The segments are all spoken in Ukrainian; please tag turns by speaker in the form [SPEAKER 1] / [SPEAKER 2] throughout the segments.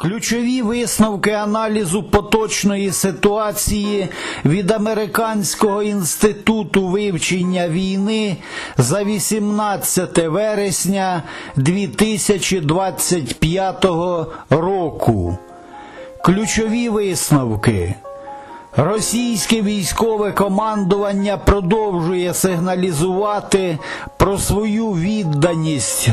[SPEAKER 1] Ключові висновки аналізу поточної ситуації від Американського інституту вивчення війни за 18 вересня 2025 року. Ключові висновки. Російське військове командування продовжує сигналізувати про свою відданість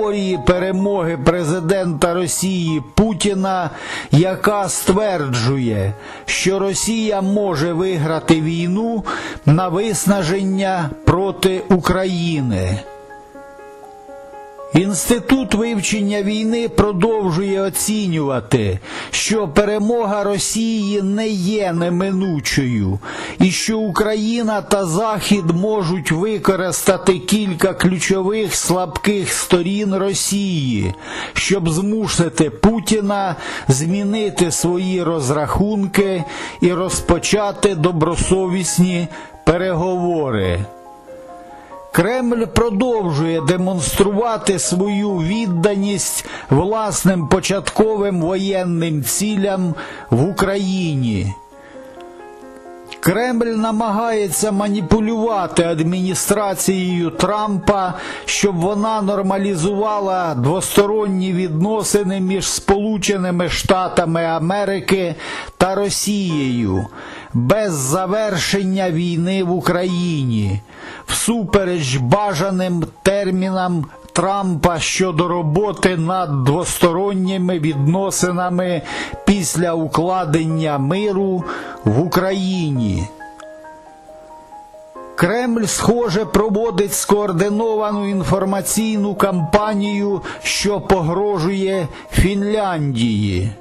[SPEAKER 1] теорії перемоги президента Росії Путіна, яка стверджує, що Росія може виграти війну на виснаження проти України. Інститут вивчення війни продовжує оцінювати, що перемога Росії не є неминучою, і що Україна та Захід можуть використати кілька ключових слабких сторін Росії, щоб змусити Путіна змінити свої розрахунки і розпочати добросовісні переговори. Кремль продовжує демонструвати свою відданість власним початковим воєнним цілям в Україні. Кремль намагається маніпулювати адміністрацією Трампа, щоб вона нормалізувала двосторонні відносини між Сполученими Штатами Америки та Росією без завершення війни в Україні, всупереч бажаним термінам Трампа щодо роботи над двосторонніми відносинами після укладення миру в Україні. Кремль, схоже, проводить скоординовану інформаційну кампанію, що погрожує Фінляндії.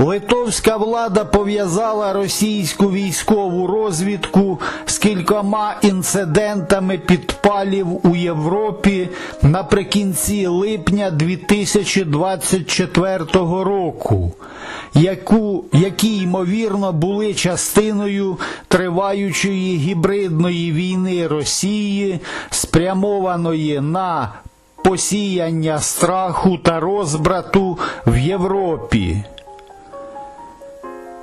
[SPEAKER 1] Литовська влада пов'язала російську військову розвідку з кількома інцидентами підпалів у Європі наприкінці липня 2024 року, яку, які ймовірно були частиною триваючої гібридної війни Росії, спрямованої на посіяння страху та розбрату в Європі.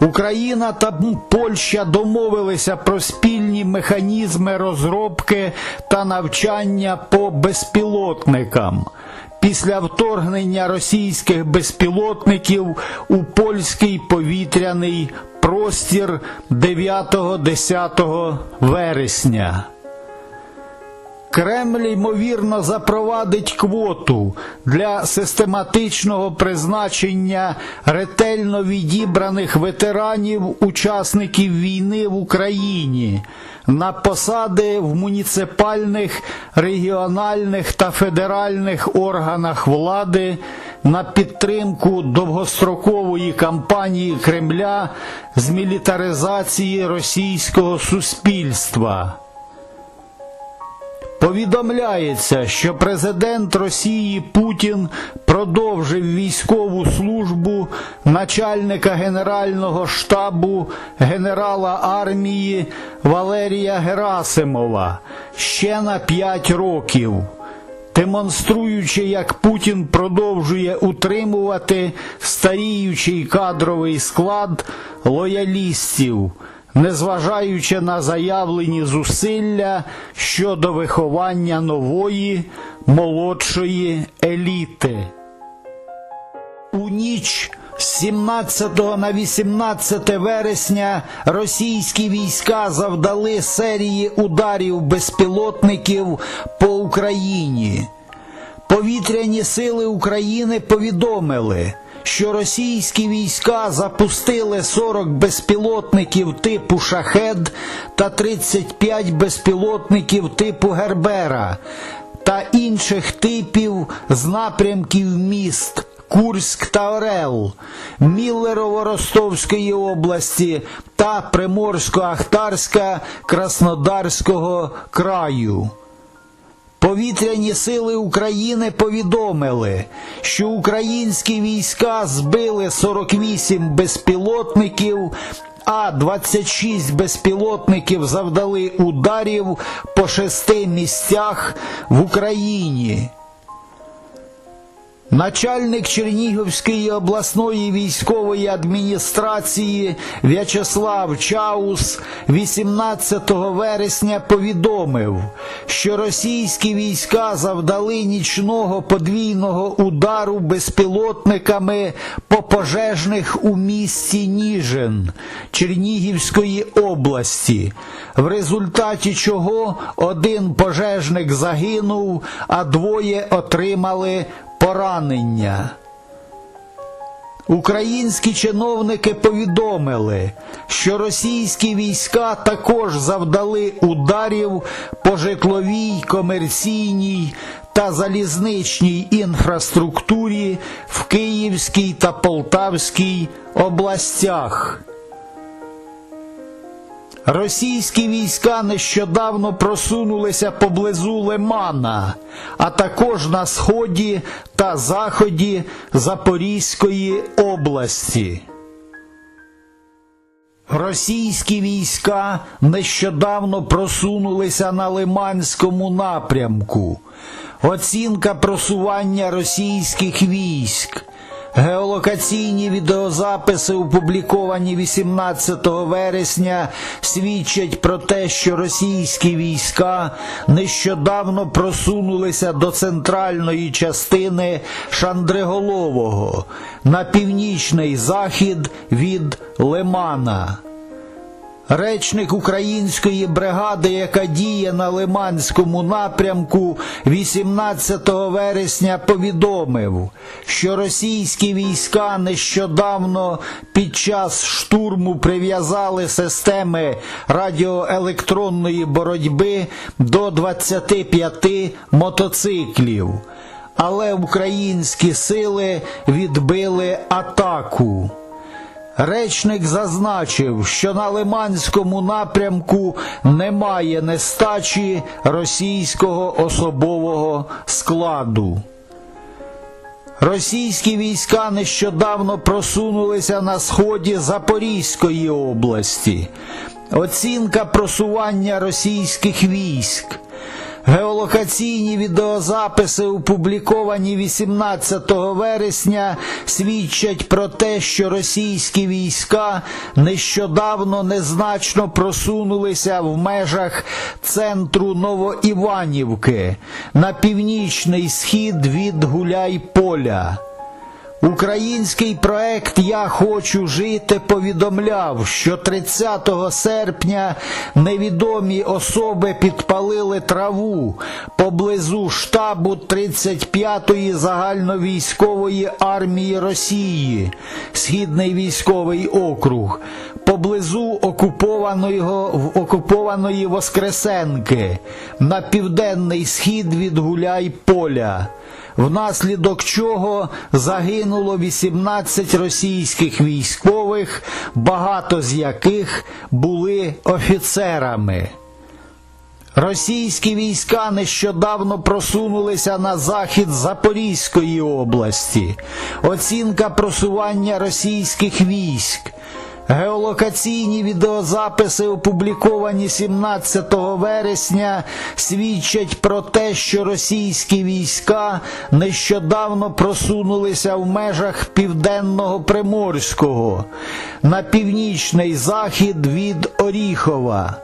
[SPEAKER 1] Україна та Польща домовилися про спільні механізми розробки та навчання по безпілотникам. Після вторгнення російських безпілотників у польський повітряний простір 9-10 вересня. Кремль, ймовірно, запровадить квоту для систематичного призначення ретельно відібраних ветеранів, учасників війни в Україні на посади в муніципальних, регіональних та федеральних органах влади на підтримку довгострокової кампанії Кремля з мілітаризації російського суспільства. Повідомляється, що президент Росії Путін продовжив військову службу начальника Генерального штабу генерала армії Валерія Герасимова ще на 5 років, демонструючи, як Путін продовжує утримувати старіючий кадровий склад лоялістів незважаючи на заявлені зусилля щодо виховання нової молодшої еліти. У ніч з 17 на 18 вересня російські війська завдали серії ударів безпілотників по Україні. Повітряні сили України повідомили, що російські війська запустили 40 безпілотників типу Шахед та 35 безпілотників типу Гербера та інших типів з напрямків міст. Курськ та Орел, Міллерово-Ростовської області та Приморсько-Ахтарська Краснодарського краю. Повітряні сили України повідомили, що українські війська збили 48 безпілотників, а 26 безпілотників завдали ударів по шести місцях в Україні. Начальник Чернігівської обласної військової адміністрації В'ячеслав Чаус 18 вересня повідомив, що російські війська завдали нічного подвійного удару безпілотниками по пожежних у місті Ніжин Чернігівської області, в результаті чого один пожежник загинув, а двоє отримали поранення. Українські чиновники повідомили, що російські війська також завдали ударів по житловій, комерційній та залізничній інфраструктурі в Київській та Полтавській областях. Російські війська нещодавно просунулися поблизу Лимана, а також на сході та заході Запорізької області. Російські війська нещодавно просунулися на Лиманському напрямку. Оцінка просування російських військ. Геолокаційні відеозаписи, опубліковані 18 вересня, свідчать про те, що російські війська нещодавно просунулися до центральної частини Шандриголового на північний захід від Лимана. Речник української бригади, яка діє на Лиманському напрямку, 18 вересня повідомив, що російські війська нещодавно під час штурму прив'язали системи радіоелектронної боротьби до 25 мотоциклів. Але українські сили відбили атаку. Речник зазначив, що на Лиманському напрямку немає нестачі російського особового складу. Російські війська нещодавно просунулися на сході Запорізької області. Оцінка просування російських військ. Геолокаційні відеозаписи, опубліковані 18 вересня, свідчать про те, що російські війська нещодавно незначно просунулися в межах центру Новоіванівки на північний схід від Гуляйполя. Український проект Я хочу жити повідомляв, що 30 серпня невідомі особи підпалили траву. Поблизу штабу 35-ї загальновійськової армії Росії, Східний військовий округ, поблизу окупованого, окупованої Воскресенки на південний схід від Гуляй-Поля внаслідок чого загинуло 18 російських військових, багато з яких були офіцерами. Російські війська нещодавно просунулися на захід Запорізької області. Оцінка просування російських військ. Геолокаційні відеозаписи, опубліковані 17 вересня, свідчать про те, що російські війська нещодавно просунулися в межах південного Приморського на північний захід від Оріхова.